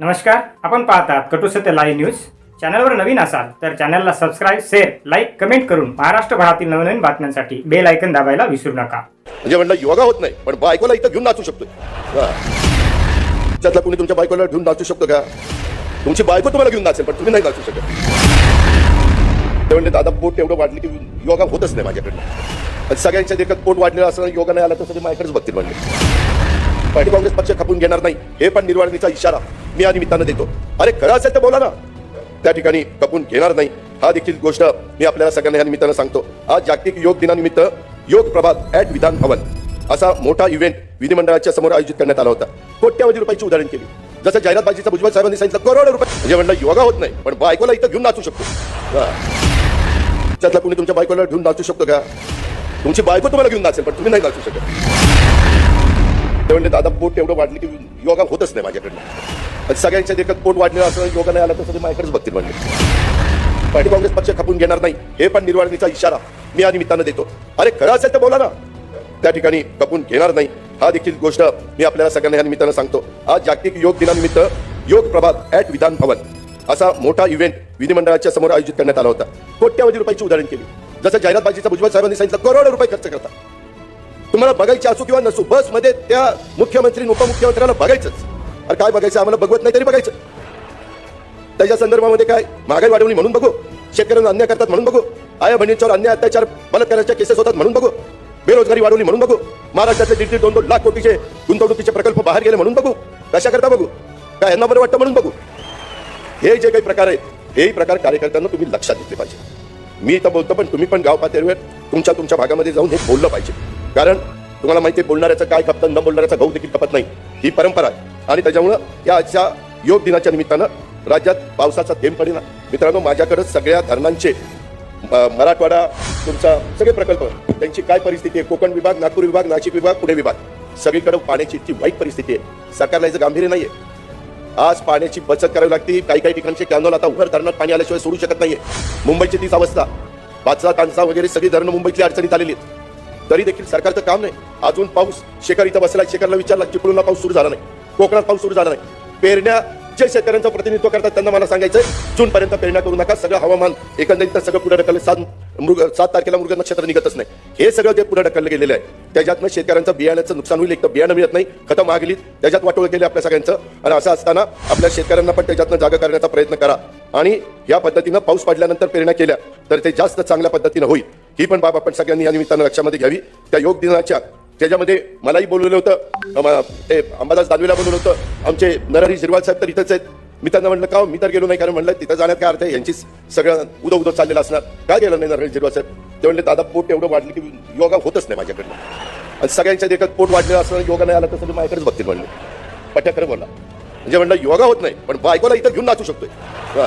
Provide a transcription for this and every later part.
नमस्कार आपण पाहतात कटुसत्य लाईव्ह न्यूज चॅनलवर नवीन असाल तर चॅनलला सबस्क्राईब शेअर लाईक कमेंट करून महाराष्ट्रभरातील नवनवीन बातम्यांसाठी बेल ऐकन दाबायला विसरू नका. म्हणजे म्हणलं योगा होत नाही पण बायकोला इथं घेऊन नाचू शकतो त्यातला कोणी तुमच्या बायकोला घेऊन नाचू शकतो का? तुमची बायको तुम्हाला घेऊन नाचेल पण तुम्ही नाही नाचू शकत. ते म्हणले दादा पोट एवढं वाढले की योगा होतच नाही माझ्याकडनं. सगळ्यांच्या देखत पोट वाढलेलं असं योगा नाही आला तर सगळे माझ्याकडेच बघतील म्हणजे पार्टी काँग्रेस पक्ष खपून घेणार नाही हे पण निर्वाळणीचा इशारा. मी या निमित्तानं देतो. अरे खरं असेल तर बोला ना. त्या ठिकाणी कपून घेणार नाही. हा देखील गोष्ट मी आपल्याला सगळ्यांना या निमित्तानं सांगतो. आज जागतिक योग दिनानिमित्त योग प्रभात ऍट विधान भवन असा मोठा इव्हेंट विधिमंडळाच्या समोर आयोजित करण्यात आला होता. कोट्यावधी रुपयाची उदाहरण केली. जसं जाहिरातबाजीचा भुजबळ साहेबांनी सांगितलं करोडो रुपये. म्हणजे म्हणलं योगा होत नाही पण बायकोला इथं घेऊन नाचू शकतो. त्यातला कुणी तुमच्या बायकोला घेऊन नाचू शकतो का? तुमची बायको तुम्हाला घेऊन नाचेल पण तुम्ही नाही नाचू शकत. ते म्हणले दादा बोट एवढं वाढली की योगा होतच नाही माझ्याकडनं. सगळ्यांच्या देखत पोट वाढलेलं असं योगा नाही आला तर माझ्याकडेच बघतील म्हणले. पार्टी काँग्रेस पक्ष खपून घेणार नाही हे पण निर्वाळणीचा इशारा मी या निमित्तानं देतो. अरे खरं असेल तर बोला ना. त्या ठिकाणी खपून घेणार नाही हा देखील गोष्ट मी आपल्याला सगळ्यांना या निमित्तानं सांगतो. आज जागतिक योग दिनानिमित्त योग प्रभात ऍट विधान भवन असा मोठा इव्हेंट विधिमंडळाच्या समोर आयोजित करण्यात आला होता. कोट्यावधी रुपयाची उदाहरण केली. जसं जाहिरातबाजीचा भुजबळ साहेबांनी सांगितलं करोडो रुपये खर्च करता तुम्हाला बघायची असो किंवा नसू बसमध्ये त्या मुख्यमंत्री उपमुख्यमंत्र्यांना बघायचंच. अरे काय बघायचं? आम्हाला बघवत नाही तरी बघायचं. त्याच्या संदर्भामध्ये काय? महागाई वाढवणी म्हणून बघू. शेतकऱ्यांना अन्याय करतात म्हणून बघू. आया बहिणींच्यावर अन्याय अत्याचार बलात्काराच्या केसेस होतात म्हणून बघू. बेरोजगारी वाढवली म्हणून बघू. महाराष्ट्रातले दीड दीड दोन दोन लाख कोटीचे गुंतवणुकीचे प्रकल्प बाहेर गेले म्हणून बघू. कशा करता बघू? काय यांना बरं वाटतं म्हणून बघू? हे जे काही प्रकार आहेत हेही प्रकार कार्यकर्त्यांना तुम्ही लक्षात घेतले पाहिजे. मी तर बोलतो पण तुम्ही पण गाव पातळीवर तुमच्या तुमच्या भागामध्ये जाऊन हे बोललं पाहिजे. कारण तुम्हाला माहिती आहे बोलणाऱ्याचं काय खपतं न बोलणाऱ्याचा गहू देखील खपत नाही. ही परंपरा आहे. आणि त्याच्यामुळं या आजच्या योग दिनाच्या निमित्तानं राज्यात पावसाचा थेंब पडेना. मित्रांनो माझ्याकडे सगळ्या धरणांचे मराठवाडा तुमचा सगळे प्रकल्प त्यांची काय परिस्थिती आहे? कोकण विभाग नागपूर विभाग नाशिक विभाग पुणे विभाग. सगळीकडे पाण्याची इतकी वाईट परिस्थिती आहे. सरकारला याचं गांभीर्य नाहीये. आज पाण्याची बचत करावी लागते. काही काही ठिकाणचे कॅनॉल आता उभर धरणात पाणी आल्याशिवाय सोडू शकत नाहीये. मुंबईची तीच अवस्था. पाचसा तांसा वगैरे सगळी धरणं मुंबईतली अडचणीत आलेली आहेत. तरी देखील सरकारचं काम नाही. अजून पाऊस शेखर इथं बसला शेखरला विचारला चिपळूणला पाऊस सुरू झाला नाही. कोकणात पाऊस सुरू झाला नाही. पेरण्या जे शेतकऱ्यांचं प्रतिनिधित्व करतात त्यांना मला सांगायचं जून पर्यंत पेरण्या करू नका सगळं हवामान एकंदरीत सगळं पुढे ढकललं सात मृग सात तारखेला मृग नक्षत्र निघतच नाही. हे सगळं जे पुढे ढकललं गेलेलं आहे त्याच्यातनं शेतकऱ्यांचं बियाण्याचं नुकसान होईल एक तर बियाणं मिळत नाही खतं मागली त्याच्यात वाटोळ गेली आपल्या सगळ्यांचं. आणि असं असताना आपल्या शेतकऱ्यांना पण त्याच्यातनं जागा करण्याचा प्रयत्न करा. आणि या पद्धतीनं पाऊस पडल्यानंतर पेरण्या केल्या तर ते जास्त चांगल्या पद्धतीनं होईल. ही पण बाब आपण सगळ्यांनी या निमित्तानं लक्षामध्ये घ्यावी. त्या योग दिनाच्या त्याच्यामध्ये मलाही बोलवलं होतं. ते अंबादास दानवेला बोलवलं होतं. आमचे नरहरी शिरवाल साहेब तर इथंच आहेत. मी त्यांना म्हणलं का हो? मी तर गेलो नाही. कारण म्हणलं तिथं जाण्यात काय अर्थ आहे? यांची सगळं उदो उदो चाललेलं असणार. काय गेलं नाही नरहरी शिरवाल साहेब? ते म्हणले दादा पोट एवढं वाढलं की योगा होतच नाही माझ्याकडनं. आणि सगळ्यांच्या देखत पोट वाढलेलं असणार योगा नाही आला तर सगळे माझ्याकडेच बघतील म्हणले. पठ्याकडे बोला. म्हणजे म्हणलं योगा होत नाही पण बायकोला इथं घेऊन नाचू शकतोय. हा.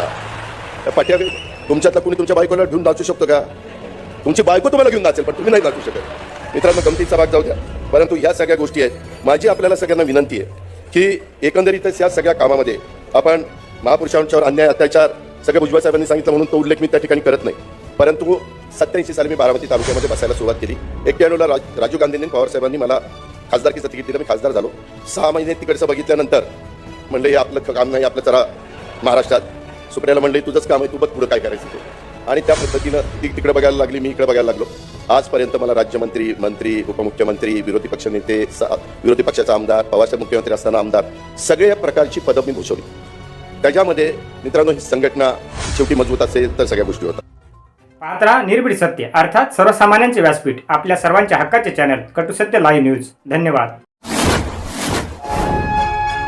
पठ्याकडे पट्या तुमच्यातला तुमच्या बायकोला घेऊन नाचू शकतो का? तुमची बायको तुम्हाला घेऊन नाचेल पण तुम्ही नाही नाचू शकत. मित्रांनो गमतीचा भाग जाऊ द्या. परंतु ह्या सगळ्या गोष्टी आहेत. माझी आपल्याला सगळ्यांना विनंती आहे की एकंदरीतच या सगळ्या कामामध्ये आपण महापुरुषांच्यावर अन्याय अत्याचार सगळ्या भुजबळ साहेबांनी सांगितलं म्हणून तो उल्लेख मी त्या ठिकाणी करत नाही. परंतु सत्याऐंशी साली मी बारामती तालुक्यामध्ये बसायला सुरुवात केली. एकट्यानुला राज राजीव गांधींनी पवार साहेबांनी मला खासदारकीचं तिकीट दिलं. मी खासदार झालो. सहा महिने तिकडचं बघितल्यानंतर म्हणलं हे आपलं काम नाही आपलं जरा महाराष्ट्रात सुप्रियाला म्हणले तुझंच काम आहे तू बघ पुढं काय करायचं ते. आणि त्या पद्धतीनं ती तिकडे बघायला लागली मी इकडे बघायला लागलो. आजपर्यंत मला राज्यमंत्री मंत्री उपमुख्यमंत्री विरोधी पक्षनेते विरोधी पक्षाचा आमदार पवारसाहेब मुख्यमंत्री असताना आमदार सगळ्या प्रकारची पदं मी भूषवली. त्याच्यामध्ये मित्रांनो ही संघटना शेवटी मजबूत असेल तर सगळ्या गोष्टी होतात. पात्रा निर्भीड सत्य. अर्थात सर्वसामान्यांचे व्यासपीठ. आपल्या सर्वांच्या हक्काचे चॅनल कटुसत्य लाईव्ह न्यूज धन्यवाद.